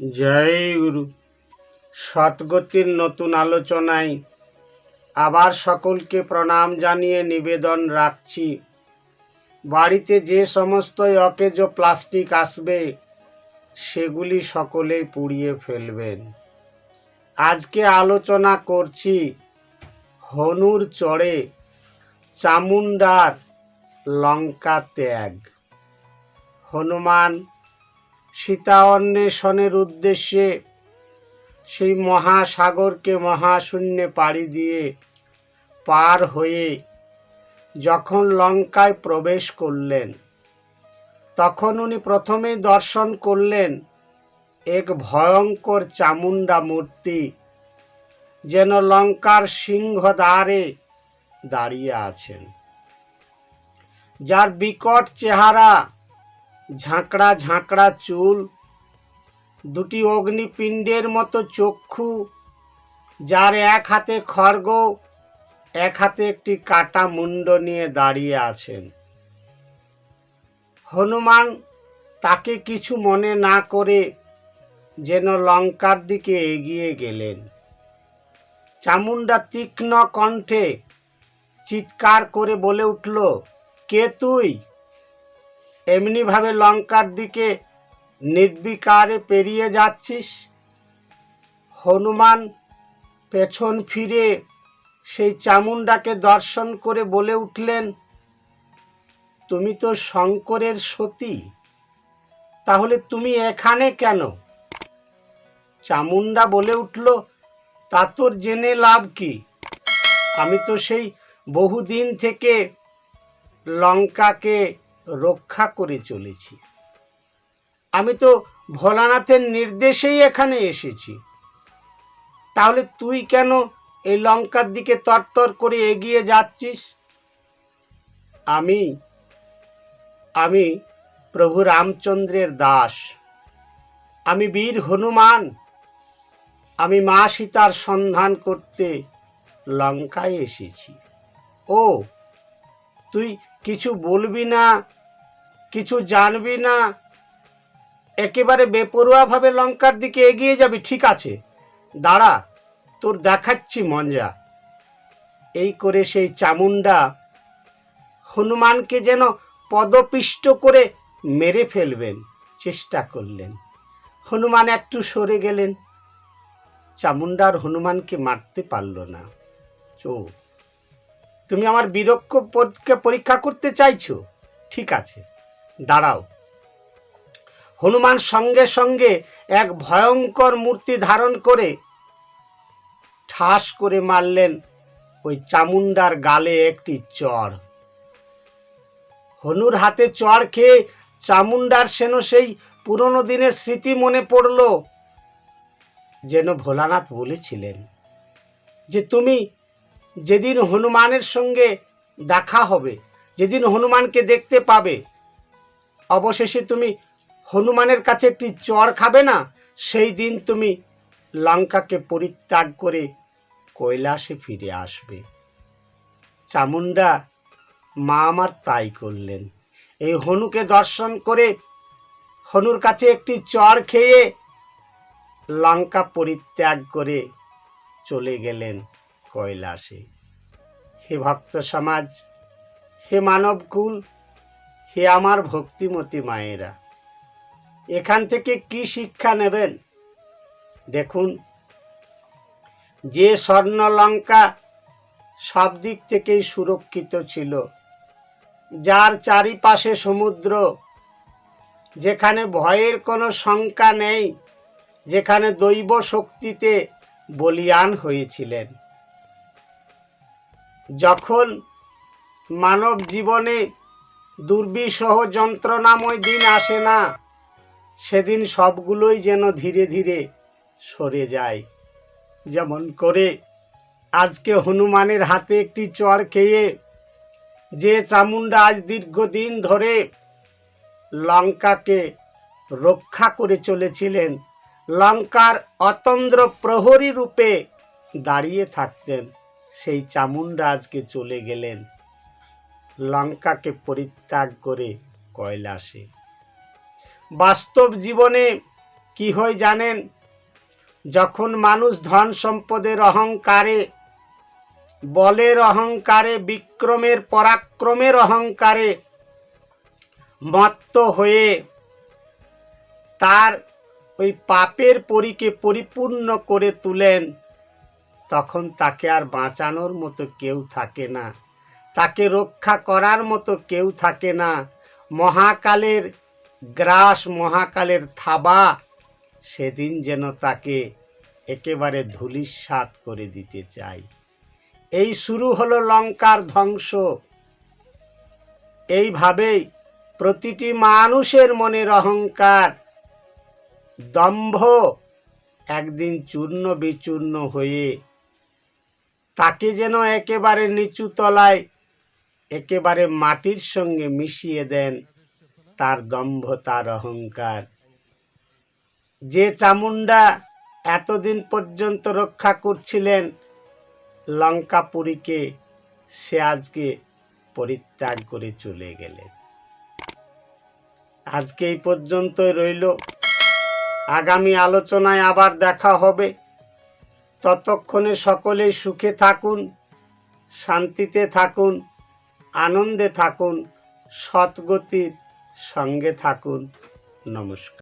জয় গুরু। সৎগতির নতুন আলোচনায় আবার সকলকে প্রণাম জানিয়ে নিবেদন রাখছি। বাড়িতে যে সমস্ত অকেজো প্লাস্টিক আসবে, সেগুলি সকলেই পুড়িয়ে ফেলবেন। আজকে আলোচনা করছি হনুর চড়ে চামুন্ডার লঙ্কা ত্যাগ। হনুমান সীতা অন্বেষণের উদ্দেশ্যে সেই মহাসাগরকে মহাশূন্যে পাড়ি দিয়ে পার হয়ে যখন লঙ্কায় প্রবেশ করলেন, তখন উনি প্রথমে দর্শন করলেন এক ভয়ঙ্কর চামুন্ডা মূর্তি যেন লঙ্কার সিংহ দ্বারে দাঁড়িয়ে আছেন। যার বিকট চেহারা ঝাঁকড়া ঝাঁকড়া চুল, দুটি অগ্নিপিণ্ডের মতো চক্ষু, যার এক হাতে খড়গ, এক হাতে একটি কাটা মুন্ড নিয়ে দাঁড়িয়ে আছেন। হনুমান তাকে কিছু মনে না করে যেন লঙ্কার দিকে এগিয়ে গেলেন। চামুন্ডা তীক্ষ্ণ কণ্ঠে চিৎকার করে বলে উঠল, কে তুই? এমনিভাবে লঙ্কার দিকে নির্বিকারে পেরিয়ে যাচ্ছিস। হনুমান পেছন ফিরে সেই চামুন্ডাকে দর্শন করে বলে উঠলেন, তুমি তো শঙ্করের সতী, তাহলে তুমি এখানে কেন? চামুন্ডা বলে উঠল, তা তোর জেনে লাভ কি? আমি তো সেই বহুদিন থেকে লঙ্কাকে রক্ষা করে চলেছি। আমি তো ভোলানাথের নির্দেশেই এখানে এসেছি। তাহলে তুই কেন এই লঙ্কার দিকে তরতর করে এগিয়ে যাচ্ছিস? আমি আমি প্রভু রামচন্দ্রের দাস। আমি বীর হনুমান। আমি মা সীতার সন্ধান করতে লঙ্কায় এসেছি। ও, তুই কিছু বলবি না কিছু জানবি না? একেবারে বেপরোয়াভাবে লঙ্কার দিকে এগিয়ে যাবি, ঠিক আছে। দাঁড়া, তোর দেখাচ্ছি মঞ্জা। এই করে সেই চামুন্ডা হনুমানকে যেন পদপিষ্ট করে মেরে ফেলবেন, চেষ্টা করলেন। হনুমান একটু সরে গেলেন। চামুন্ডার হনুমানকে মারতে পারল না। চো, তুমি আমার বীরক্ষ পরীক্ষা করতে চাইছো? ঠিক আছে। দাঁড়াও। হনুমান সঙ্গে সঙ্গে এক ভয়ঙ্কর মূর্তি ধারণ করে ঠাস করে মারলেন ওই চামুন্ডার গালে একটি চড় হনুর হাতে চড় খেয়ে চামুন্ডার সেন সেই পুরনো দিনের স্মৃতি মনে পড়ল, যেন ভোলানাথ বলেছিলেন যে তুমি যেদিন হনুমানের সঙ্গে দেখা হবে, যেদিন হনুমানকে দেখতে পাবে অবশেষে তুমি হনুমানের কাছে একটি চর খাবে না? সেই দিন তুমি লঙ্কাকে পরিত্যাগ করে কৈলাসে ফিরে আসবে। চামুন্ডা মা আমার তাই করলেন। এই হনুকে দর্শন করে হনুর কাছে একটি চর খেয়ে লঙ্কা পরিত্যাগ করে চলে গেলেন কৈলাসে। হে ভক্ত সমাজ, হে মানবকুল হে আমার ভক্তিমতী মায়েরা, এখান থেকে কি শিক্ষা নেবেন? দেখুন, যে স্বর্ণলঙ্কা সব দিক থেকেই সুরক্ষিত ছিল, যার চারিপাশে সমুদ্র, যেখানে ভয়ের কোনো শঙ্কা নেই, যেখানে দৈব শক্তিতে বলিয়ান হয়েছিলেন। যখন মানব জীবনে দুর্বিষহ যন্ত্রণাময় দিন আসে না। সেদিন সবগুলোই যেন ধীরে ধীরে সরে যায়। যেমন করে আজকে হনুমানের হাতে একটি চর খেয়ে, যে চামুন্ডা আজ দীর্ঘদিন ধরে লঙ্কাকে রক্ষা করে চলেছিলেন, লঙ্কার অতন্দ্র প্রহরী রূপে দাঁড়িয়ে থাকতেন, সেই চামুন্ডা আজকে চলে গেলেন। লঙ্কাকে পরিত্যাগ করে কৈলাসে। বাস্তব জীবনে কি হয় জানেন? যখন মানুষ ধন সম্পদের অহংকারে, বলের অহংকারে, বিক্রমের পরাক্রমের অহংকারে মত্ত হয়ে তার ওই পাপের পরিকে পরিপূর্ণ করে তুলেন, তখন তাকে আর বাঁচানোর মতো কেউ থাকে না। রক্ষা করার মতো কেউ থাকে না। মহাকালের গ্রাস, মহাকালের থাবা, সেদিন যেন তাকে একেবারে ধুলিস্বাত করে দিতে চাই এই শুরু হলো লঙ্কার ধ্বংস। এইভাবেই প্রতিটি মানুষের মনের অহংকার দম্ভ একদিন চূর্ণ বিচূর্ণ হয়ে তাকে যেন একেবারে নিচু তলায় একেবারে মাটির সঙ্গে মিশিয়ে দেন তার দম্ভ, তার অহংকার। যে চামুন্ডা এতদিন পর্যন্ত রক্ষা করছিলেন লঙ্কাপুরীকে, সে আজকে পরিত্যাগ করে চলে গেলেন। আজকে এই পর্যন্তই রইল। আগামী আলোচনায় আবার দেখা হবে। ততক্ষণে সকলেই সুখে থাকুন, শান্তিতে থাকুন। আনন্দে থাকুন সৎগতির সঙ্গে থাকুন। নমস্কার।